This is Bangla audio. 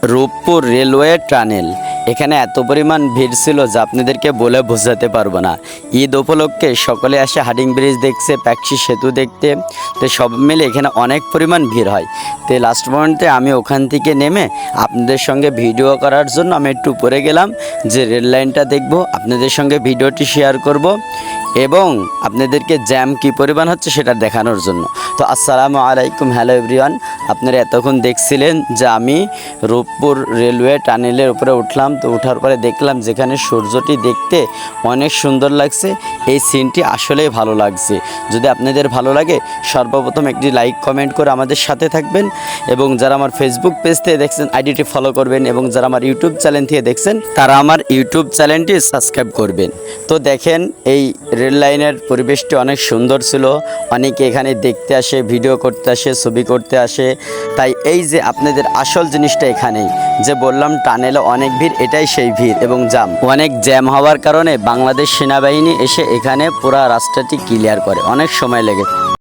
Rooppur railway tunnel. এখানে এত পরিমাণ ভিড় ছিল যা আপনাদেরকে বলে বোঝাতে পারব না। ঈদ উপলক্ষে সকলে আসে, হাডিং ব্রিজ দেখছে প্যাক্সি সেতু দেখতে। তো সব মিলে এখানে অনেক পরিমাণ ভিড় হয়। তো লাস্ট মোমেন্টে আমি ওখান থেকে নেমে আপনাদের সঙ্গে ভিডিও করার জন্য আমি একটু উপরে গেলাম, যে রেল লাইনটা দেখব, আপনাদের সঙ্গে ভিডিওটি শেয়ার করব। এবং আপনাদেরকে জ্যাম কি পরিমাণ হচ্ছে সেটা দেখানোর জন্য। তো আসসালামু আলাইকুম হ্যালো এভরিওয়ান আপনারা এতক্ষণ দেখছিলেন যে আমি রূপপুর রেলওয়ে টানেলের উপরে উঠলাম। তো ওঠার পরে দেখলাম যেখানে সূর্যটি দেখতে অনেক সুন্দর লাগছে। এই সিনটি আসলেই ভালো লাগছে। যদি আপনাদের ভালো লাগে, সর্বপ্রথম একটি লাইক কমেন্ট করে আমাদের সাথে থাকবেন। এবং যারা আমার ফেসবুক পেজ থেকে দেখছেন আইডিটি ফলো করবেন এবং যারা আমার ইউটিউব চ্যানেল থেকে দেখছেন, তারা আমার ইউটিউব চ্যানেলটি সাবস্ক্রাইব করবেন। তো দেখেন, এই রেল লাইনের পরিবেশটি অনেক সুন্দর ছিল। অনেকে এখানে দেখতে আসে, ভিডিও করতে আসে, ছবি করতে আসে। তাই এই যে আপনাদের আসল জিনিসটা এখানেই যে বললাম টানেলে অনেক ভিড়, এটাই সেই ভিড় এবং জাম। অনেক জ্যাম হওয়ার কারণে বাংলাদেশ সেনাবাহিনী এসে এখানে পুরা রাস্তাটি ক্লিয়ার করে। অনেক সময় লেগে